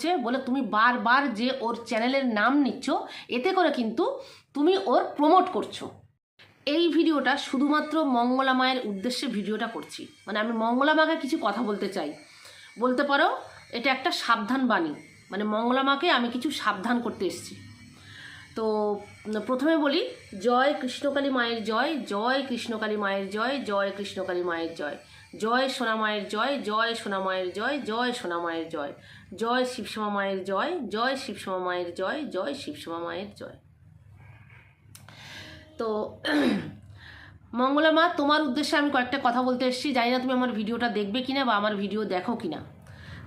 হচ্ছে, বলে তুমি বারবার যে ওর চ্যানেলের নাম নিচ্ছ, এতে করে কিন্তু তুমি ওর প্রমোট করছ। এই ভিডিওটা শুধুমাত্র মঙ্গলা মায়ের উদ্দেশ্যে ভিডিওটা করছি। মানে আমি মঙ্গলা মাকে কিছু কথা বলতে চাই। বলতে পারো, এটা একটা সাবধান বাণী। মানে মঙ্গলা মাকে আমি কিছু সাবধান করতে এসেছি। তো প্রথমে বলি, জয় কৃষ্ণকালী মায়ের জয় জয় কৃষ্ণকালী মায়ের জয় জয় কৃষ্ণকালী মায়ের জয়। জয় সোনা মায়ের জয় জয় সোনা মায়ের জয় জয় সোনা মায়ের জয়। জয় শিবসমা মায়ের জয় জয় শিবসমা মায়ের জয় জয় শিবসমা মায়ের জয়। তো, মঙ্গলা মা, তোমার উদ্দেশ্যে আমি কয়েকটা কথা বলতে এসেছি। জানি না তুমি আমার ভিডিওটা দেখবে কিনা বা আমার ভিডিও দেখো কিনা।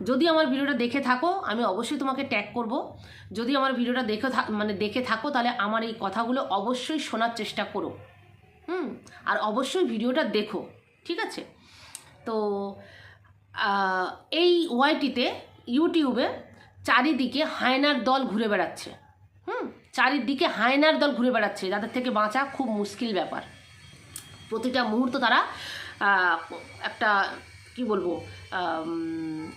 যদি আমার ভিডিওটা দেখে থাকো, আমি অবশ্যই তোমাকে ট্যাগ করব। যদি আমার ভিডিওটা দেখে মানে দেখে থাকো, তাহলে আমার এই কথাগুলো অবশ্যই শোনার চেষ্টা করো। হুম? আর অবশ্যই ভিডিওটা দেখো, ঠিক আছে? তো এই ওয়াইটিতে ইউটিউবে চারিদিকে হায়নার দল ঘুরে বেড়াচ্ছে। হুম? চারিদিকে হায়নার দল ঘুরে বেড়াচ্ছে। যাদের থেকে বাঁচা খুব মুশকিল ব্যাপার। প্রতিটা মুহূর্ত তারা একটা, কি বলব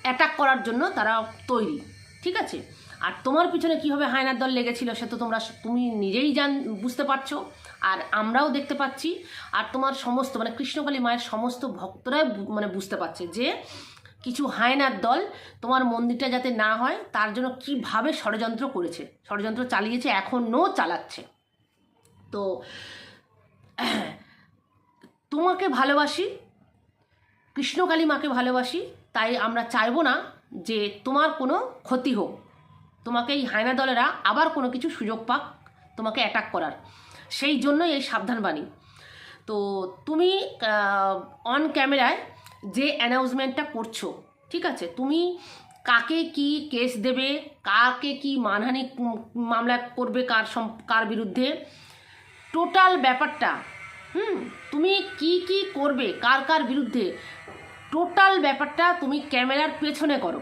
অ্যাটাক করার জন্য তারা তৈরি। ঠিক আছে? আর তোমার পিছনে কীভাবে হায়নার দল লেগেছিল সে তো তোমরা তুমি নিজেই জান, বুঝতে পারছ। আর আমরাও দেখতে পাচ্ছি। আর তোমার সমস্ত মানে কৃষ্ণকালী মায়ের সমস্ত ভক্তরাই মানে বুঝতে পারছে যে কিছু হায়নার দল, তোমার মন্দিরটা যাতে না হয়, তার জন্য কীভাবে ষড়যন্ত্র করেছে? ষড়যন্ত্র চালিয়েছে এখনও চালাচ্ছে। তো, তোমাকে ভালোবাসি কৃষ্ণকালী মাকে ভালোবাসি, তাই আমরা চাইব না যে তোমার কোনো ক্ষতি হোক। তোমাকে এই হায়না দলেরা আবার কোনো কিছু সুযোগ পাক, তোমাকে অ্যাটাক করার। সেই জন্যই এই সাবধান বাণী তো তুমি অন ক্যামেরায় যে অ্যানাউন্সমেন্টটা করছ, ঠিক আছে? তুমি কাকে কি কেস দেবে, কাকে কি মানহানি মামলা করবে কার কার বিরুদ্ধে? টোটাল ব্যাপারটা, হুম? তুমি কি কি করবে কার কার বিরুদ্ধে? টোটাল ব্যাপারটা তুমি ক্যামেরার পেছনে করো।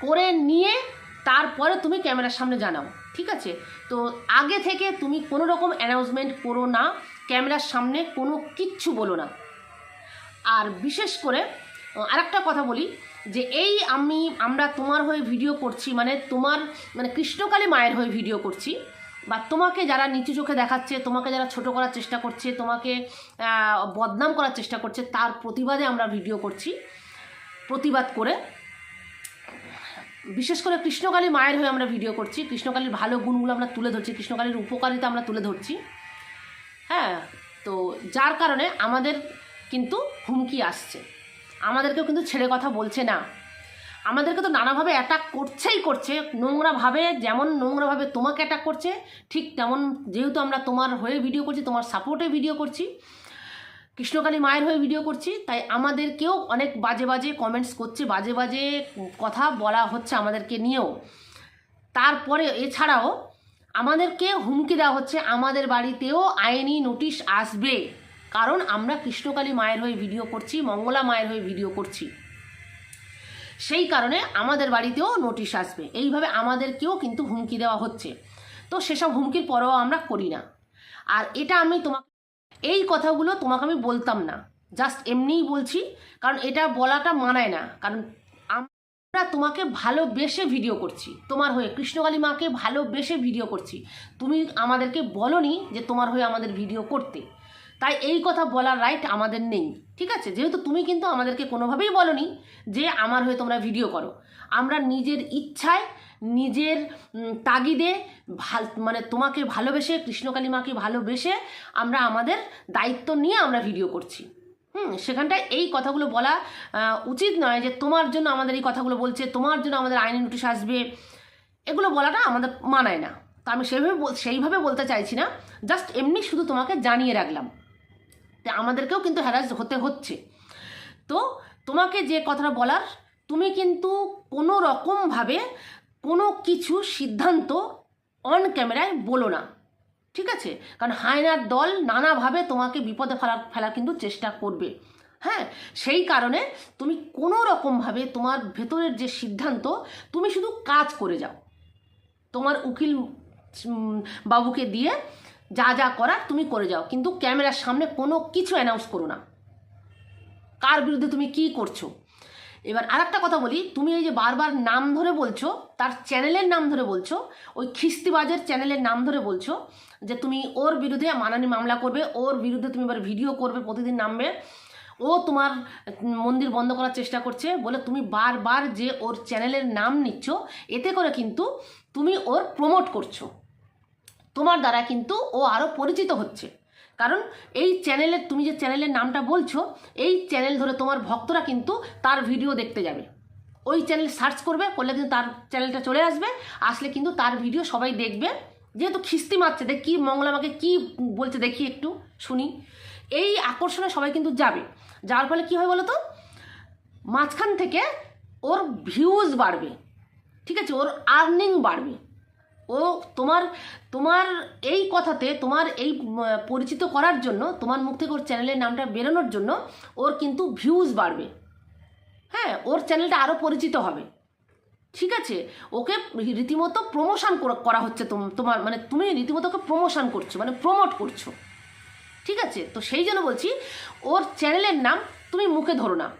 করে নিয়ে তারপরে তুমি ক্যামেরার সামনে জানাও, ঠিক আছে? তো আগে থেকে তুমি কোনো রকম অ্যানাউন্সমেন্ট করো না, ক্যামেরার সামনে কোনো কিচ্ছু বলো না। আর বিশেষ করে আরেকটা কথা বলি যে এই আমি, আমরা তোমার হয়ে ভিডিও করছি মানে তোমার মানে কৃষ্ণকালী মায়ের হয়ে ভিডিও করছি, বা তোমাকে যারা নিচু চোখে দেখাচ্ছে, তোমাকে যারা ছোট করার চেষ্টা করছে, তোমাকে বদনাম করার চেষ্টা করছে, তার প্রতিবাদে আমরা ভিডিও করছি। প্রতিবাদ করে, বিশেষ করে কৃষ্ণকালী মায়ের হয়ে আমরা ভিডিও করছি, কৃষ্ণকালীর ভালো গুণগুলো আমরা তুলে ধরছি, কৃষ্ণকালীর উপকারিতা আমরা তুলে ধরছি। হ্যাঁ তো যার কারণে আমাদের কিন্তু হুমকি আসছে। আমাদেরকেও কিন্তু ছেড়ে কথা বলছে না। আমাদেরকে তো নানাভাবে অ্যাটাক করছেই করছে। নোংরাভাবে, যেমন নোংরাভাবে তোমাকে অ্যাটাক করছে, ঠিক তেমন যেহেতু আমরা তোমার হয়ে ভিডিও করছি, তোমার সাপোর্টে ভিডিও করছি, কৃষ্ণকালী মায়ের হয়ে ভিডিও করছি, তাই আমাদেরকেও অনেক বাজে বাজে কমেন্টস করছে, বাজে বাজে কথা বলা হচ্ছে আমাদেরকে নিয়েও। তারপরে এছাড়াও আমাদেরকে হুমকি দেওয়া হচ্ছে, আমাদের বাড়িতেও আইনি নোটিশ আসবে। কারণ আমরা কৃষ্ণকালী মায়ের হয়ে ভিডিও করছি, মঙ্গলা মায়ের হয়ে ভিডিও করছি। সেই কারণে আমাদের বাড়িতেও নোটিশ আসবে। এইভাবে আমাদেরকেও কিন্তু হুমকি দেওয়া হচ্ছে। তো সেসব হুমকির পরেও আমরা করি না। আর এটা আমি তোমাকে, এই কথাগুলো তোমাকে আমি বলতাম না। জাস্ট এমনিই বলছি, কারণ এটা বলাটা মানায় না। কারণ আমরা তোমাকে ভালোবেসে ভিডিও করছি। তোমার হয়ে, কৃষ্ণকালী মাকে ভালোবেসে ভিডিও করছি। তুমি আমাদেরকে বলনি যে তোমার হয়ে আমাদের ভিডিও করতে। তাই এই কথা বলার রাইট আমাদের নেই, ঠিক আছে? যেহেতু তুমি কিন্তু আমাদেরকে কোনোভাবেই বলনি যে আমার হয়ে তোমরা ভিডিও করো। আমরা নিজের ইচ্ছায়, নিজের তাগিদে ভালো মানে তোমাকে ভালোবেসে কৃষ্ণকালী মাকে ভালোবেসে আমরা আমাদের দায়িত্ব নিয়ে আমরা ভিডিও করছি। হুম, সেখানটায় এই কথাগুলো বলা উচিত নয় যে তোমার জন্য আমাদের এই কথাগুলো বলছে, তোমার জন্য আমাদের আইনি নোটিশ আসবে। এগুলো বলাটা আমাদের মানায় না। তা আমি সেইভাবে সেইভাবে বলতে চাইছি না, জাস্ট এমনি শুধু তোমাকে জানিয়ে রাখলাম। আমাদেরকেও কিন্তু হ্যারাস হতে হচ্ছে। তো তোমাকে যে কথাটা বলার, তুমি কিন্তু কোনো রকমভাবে কোনো কিছু সিদ্ধান্ত অন ক্যামেরায় বলো না। ঠিক আছে? কারণ হায়নার দল নানাভাবে তোমাকে বিপদে ফেলার ফেলার কিন্তু চেষ্টা করবে। হ্যাঁ? সেই কারণে তুমি কোনো রকমভাবে তোমার ভেতরের যে সিদ্ধান্ত, তুমি শুধু কাজ করে যাও। তোমার উকিল বাবুকে দিয়ে যা যা করার তুমি করে যাও। কিন্তু ক্যামেরার সামনে কোনো কিছু অ্যানাউন্স করো না। কার বিরুদ্ধে তুমি কি করছ? এবার আর একটা কথা বলি, তুমি এই যে বারবার নাম ধরে বলছো, তার চ্যানেলের নাম ধরে বলছো, ওই খিস্তিবাজের চ্যানেলের নাম ধরে বলছো, যে তুমি ওর বিরুদ্ধে মানানি মামলা করবে, ওর বিরুদ্ধে তুমি এবার ভিডিও করবে, প্রতিদিন নামবে, ও তোমার মন্দির বন্ধ করার চেষ্টা করছে বলে তুমি বারবার যে ওর চ্যানেলের নাম নিচ্ছ, এতে করে কিন্তু তুমি ওর প্রমোট করছ। তোমার দ্বারা কিন্তু ও আরও পরিচিত হচ্ছে। কারণ এই চ্যানেলের, তুমি যে চ্যানেলের নামটা বলছো, এই চ্যানেল ধরে তোমার ভক্তরা কিন্তু তার ভিডিও দেখতে যাবে। ওই চ্যানেল সার্চ করবে, করলে কিন্তু তার চ্যানেলটা চলে আসবে। আসলে কিন্তু তার ভিডিও সবাই দেখবে। যেহেতু খিস্তি মারছে, দেখ কী মঙ্গলা আমাকে কী বলছে দেখি একটু, শুনি। এই আকর্ষণে সবাই কিন্তু যাবে। যার ফলে কী হয় বলো তো? মাঝখান থেকে ওর ভিউজ বাড়বে। ঠিক আছে? ওর আর্নিং বাড়বে। ও তোমার তোমার এই কথাতে, তোমার এই পরিচিত করার জন্য, তোমার মুখ থেকে ওর চ্যানেলের নামটা বেরোনোর জন্য ওর কিন্তু ভিউজ বাড়বে। হ্যাঁ ওর চ্যানেলটা আরও পরিচিত হবে। ঠিক আছে? ওকে রীতিমতো প্রমোশন করা হচ্ছে তোম- তোমার মানে তুমি রীতিমতো ওকে প্রমোশন করছ মানে প্রমোট করছ। ঠিক আছে? তো সেই জন্য বলছি, ওর চ্যানেলের নাম তুমি মুখে ধরো না।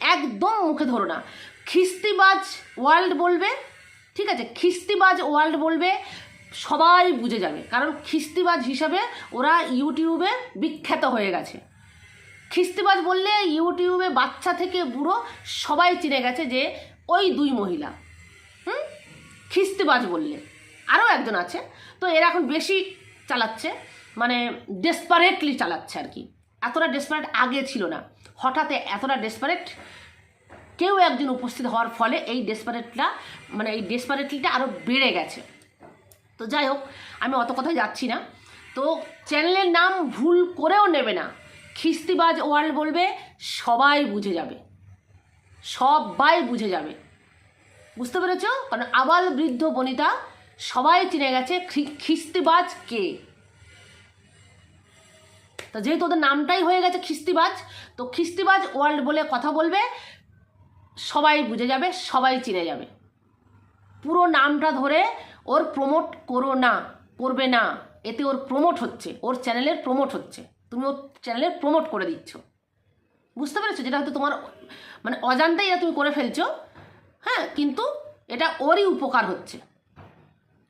একদম মুখে ধরো না। খিস্তিবাজ ওয়ার্ল্ড বলবে ঠিক আছে? খিস্তিবাজ ওয়ার্ল্ড বলবে, সবাই বুঝে যাবে। কারণ খিস্তিবাজ হিসাবে ওরা ইউটিউবে বিখ্যাত হয়ে গেছে। খিস্তিবাজ বললে ইউটিউবে বাচ্চা থেকে বুড়ো সবাই চিনে গেছে যে ওই দুই মহিলা। হুম? খিস্তিবাজ বললে। আরও একজন আছে। তো এরা এখন বেশি চালাচ্ছে মানে ডেসপারেটলি চালাচ্ছে আর কি। এতটা ডেসপারেট আগে ছিল না। হঠাৎ এতটা ডেসপারেট কেউ একজন উপস্থিত হওয়ার ফলে এই ডেসপারেটটা মানে এই ডেসপারেটলিটা আরও বেড়ে গেছে। তো যাই হোক, আমি অত কথায় যাচ্ছি না। তো চ্যানেলের নাম ভুল করেও নেবে না। খিস্তিবাজ ওয়ার্ল্ড বলবে, সবাই বুঝে যাবে। সবাই বুঝে যাবে। বুঝতে পেরেছ? কারণ আবাল বৃদ্ধ বনিতা সবাই চিনে গেছে খিস্তিবাজ কে? তো যেহেতু ওদের নামটাই হয়ে গেছে খিস্তিবাজ, তো খিস্তিবাজ ওয়ার্ল্ড বলে কথা বলবে সবাই বুঝে যাবে, সবাই চিনে যাবে। পুরো নামটা ধরে ওর প্রমোট করো না, করবে না, এতে ওর প্রমোট হচ্ছে, ওর চ্যানেলের প্রমোট হচ্ছে, তুমি ওর চ্যানেলের প্রমোট করে দিচ্ছ। বুঝতে পেরেছ? যেটা হয়তো তোমার মানে অজান্তেই এটা তুমি করে ফেলছো হ্যাঁ কিন্তু এটা ওরই উপকার হচ্ছে।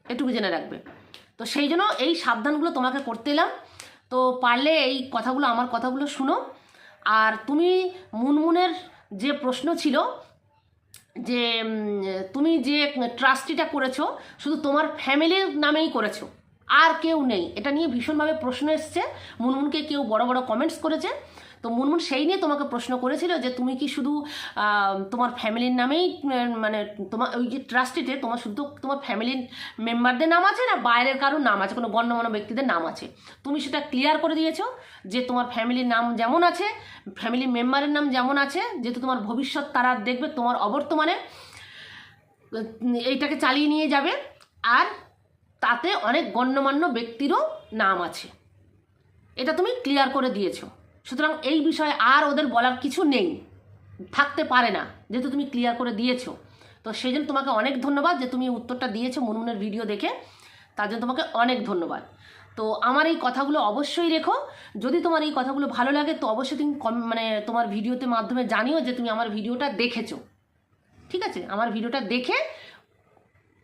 এটুকু জেনে রাখবে তো সেই জন্য এই সাবধানগুলো তোমাকে করতে এলাম। তো পারলে এই কথাগুলো, আমার কথাগুলো শুনো। আর তুমি মুনমুনের যে প্রশ্ন ছিল যে তুমি যে ট্রাস্টিটা করেছ, শুধু তোমার ফ্যামিলির নামেই করেছ, আর কেউ নেই। এটা নিয়ে ভীষণভাবে প্রশ্ন এসছে। মুনমুনকে কেউ বড় বড় কমেন্টস করেছে। তো মুনমুন সেই নিয়ে তোমাকে প্রশ্ন করেছিল যে তুমি কি শুধু তোমার ফ্যামিলির নামেই মানে তোমার ওই যে ট্রাস্টিতে তোমার শুধু তোমার ফ্যামিলির মেম্বারদের নাম আছে না বাইরের কারোর নাম আছে, কোনো গণ্যমান্য ব্যক্তিদের নাম আছে? তুমি সেটা ক্লিয়ার করে দিয়েছ যে তোমার ফ্যামিলির নাম যেমন আছে ফ্যামিলি মেম্বারের নাম যেমন আছে, যেহেতু তোমার ভবিষ্যৎ তারা দেখবে তোমার অবর্তমানে, এইটাকে চালিয়ে নিয়ে যাবে, আর তাতে অনেক গণ্যমান্য ব্যক্তিরও নাম আছে। এটা তুমি ক্লিয়ার করে দিয়েছ। সুতরাং এই বিষয়ে আর ওদের বলার কিছু নেই। থাকতে পারে না, যেহেতু তুমি ক্লিয়ার করে দিয়েছ। তো সেই জন্য তোমাকে অনেক ধন্যবাদ যে তুমি উত্তরটা দিয়েছ মুনমুনের ভিডিও দেখে। তার জন্য তোমাকে অনেক ধন্যবাদ। তো আমার এই কথাগুলো অবশ্যই রেখো। যদি তোমার এই কথাগুলো ভালো লাগে, তো অবশ্যই তুমি কম- মানে তোমার ভিডিওতে মাধ্যমে জানিও যে তুমি আমার ভিডিওটা দেখেছ। ঠিক আছে? আমার ভিডিওটা দেখে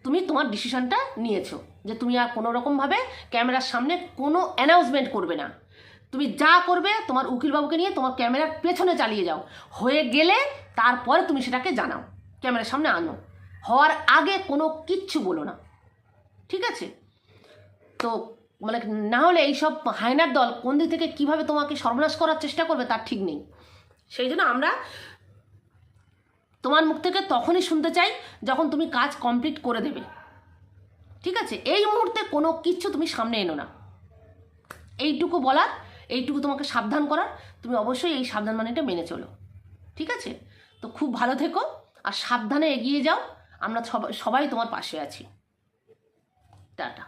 তুমি তোমার ডিসিশনটা নিয়েছো। যে তুমি আর কোনো রকমভাবে ক্যামেরার সামনে কোনো অ্যানাউন্সমেন্ট করবে না। তুমি যা করবে তোমার উকিলবাবুকে নিয়ে তোমার ক্যামেরার পেছনে চালিয়ে যাও। হয়ে গেলে তারপরে তুমি সেটাকে জানাও। ক্যামেরার সামনে আনো। হওয়ার আগে কোনো কিচ্ছু বলো না। ঠিক আছে? তো মানে না হলে এইসব হায়নার দল কোন দিক থেকে কীভাবে তোমাকে সর্বনাশ করার চেষ্টা করবে তার ঠিক নেই। সেই জন্য আমরা তোমার মুখ থেকে তখনই শুনতে চাই যখন তুমি কাজ কমপ্লিট করে দেবে। ঠিক আছে? এই মুহূর্তে কোনো কিচ্ছু তুমি সামনে এনো না। এইটুকু বলার এইটুকু তোমাকে সাবধান করার, তুমি অবশ্যই এই সাবধান মানেটা মেনে চলো। ঠিক আছে? তো খুব ভালো থেকো, আর সাবধানে এগিয়ে যাও, আমরা সবাই তোমার পাশে আছি। টাটা।